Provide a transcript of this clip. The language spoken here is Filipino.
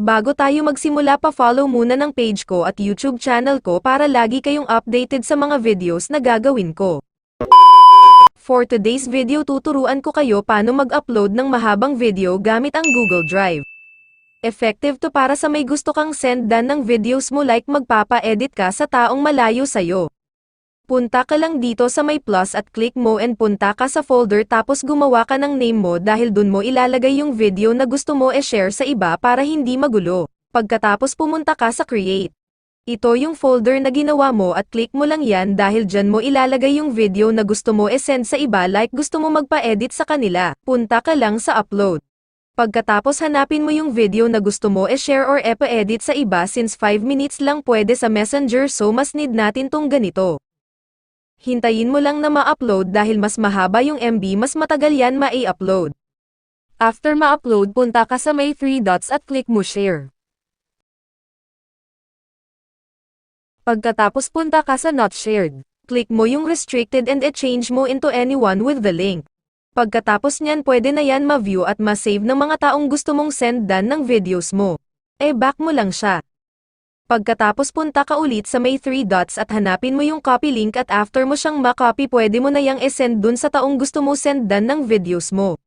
Bago tayo magsimula pa follow muna ng page ko at YouTube channel ko para lagi kayong updated sa mga videos na gagawin ko. For today's video tuturuan ko kayo paano mag-upload ng mahabang video gamit ang Google Drive. Effective to para sa may gusto kang sendan ng videos mo like magpapa-edit ka sa taong malayo sa'yo. Punta ka lang dito sa may plus at click mo and punta ka sa folder tapos gumawa ka ng name mo dahil dun mo ilalagay yung video na gusto mo e-share sa iba para hindi magulo. Pagkatapos pumunta ka sa create. Ito yung folder na ginawa mo at click mo lang yan dahil dyan mo ilalagay yung video na gusto mo e-send sa iba like gusto mo magpa-edit sa kanila. Punta ka lang sa upload. Pagkatapos hanapin mo yung video na gusto mo e-share or epa-edit sa iba since 5 minutes lang pwede sa messenger so mas need natin tong ganito. Hintayin mo lang na ma-upload dahil mas mahaba yung MB mas matagal yan ma-upload. After ma-upload punta ka sa may 3 dots at click mo share. Pagkatapos punta ka sa not shared, click mo yung restricted and e-change mo into anyone with the link. Pagkatapos niyan pwede na yan ma-view at ma-save ng mga taong gusto mong sendan ng videos mo. Eh back mo lang siya. Pagkatapos punta ka ulit sa may 3 dots at hanapin mo yung copy link at after mo siyang ma-copy pwede mo na yang e-send dun sa taong gusto mo sendan ng videos mo.